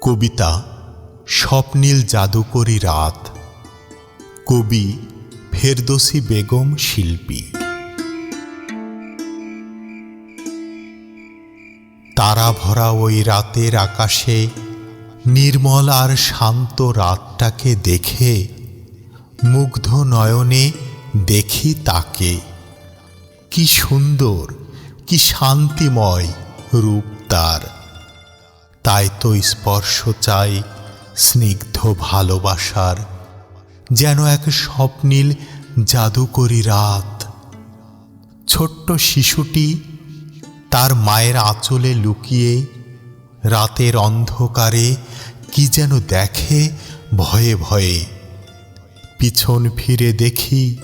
কবিতা স্বপ্নীল জাদুকরী রাত। কবি ফেরদোসি বেগম শিল্পী। তারা ভরা ওই রাতের আকাশে নির্মল আর শান্ত রাতটাকে দেখে মুগ্ধ নয়নে দেখি তাকে। কি সুন্দর, কি শান্তিময় রূপ তার। তাই তো স্পর্শ চাই স্নিগ্ধ ভালোবাসার, যেন এক স্বপ্নীল জাদুকরী রাত। ছোট্ট শিশুটি তার মায়ের আঁচলে লুকিয়ে রাতের অন্ধকারে কি যেন দেখে ভয়ে ভয়ে। পিছন ফিরে দেখি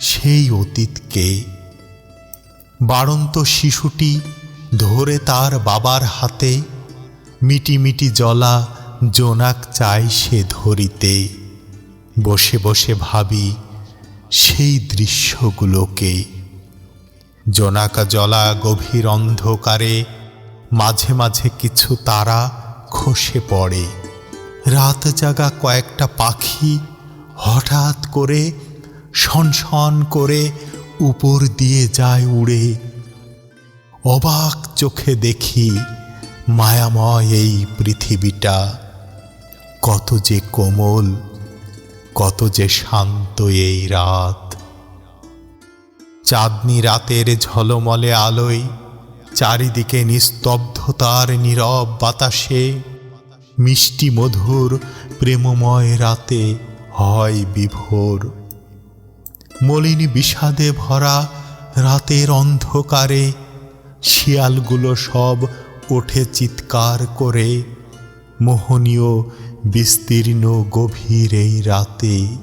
সেই অতীতকে। বাড়ন্ত শিশুটি ধরে তার বাবার হাতে মিটি মিটি জলা, জোনাক চাই সে ধরিতে। বসে বসে ভাবি, সেই দৃশ্যগুলোকে। জোনাকা জলা গভীর অন্ধকারে, মাঝে মাঝে কিছু তারা খসে পড়ে। রাত জাগা কয়েকটা পাখি হঠাৎ করে শনশন করে উপর দিয়ে যায় উড়ে। অবাক চোখে দেখি মায়াময় এই পৃথিবীটা। কত যে কোমল, কত যে শান্ত এই রাত। চাঁদনি রাতের ঝলমলে আলোয়, চারিদিকে নিস্তব্ধতার নীরব বাতাসে। মিষ্টি মধুর প্রেমময় রাতে হয় বিভোর। মলিনী বিষাদে ভরা রাতের অন্ধকারে, শিয়ালগুলো সব ওঠে চিৎকার করে, মোহনীয়, বিস্তীর্ণ, গভীর এই রাতে।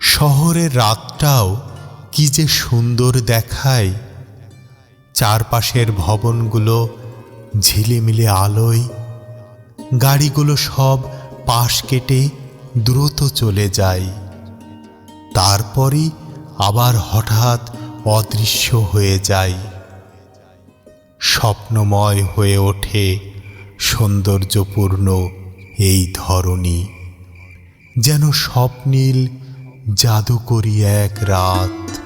শহরের রাতটাও কি যে সুন্দর দেখায়। চারপাশের ভবনগুলো ঝিলিমিলি আলোয়। গাড়িগুলো সব পাশ কেটে দ্রুত চলে যায়। তারপরই আবার হঠাৎ অদৃশ্য হয়ে যায়। স্বপ্নময় হয়ে ওঠে সৌন্দর্যপূর্ণ এই ধরণী। যেন স্বপ্নীল জাদুকরি এক রাত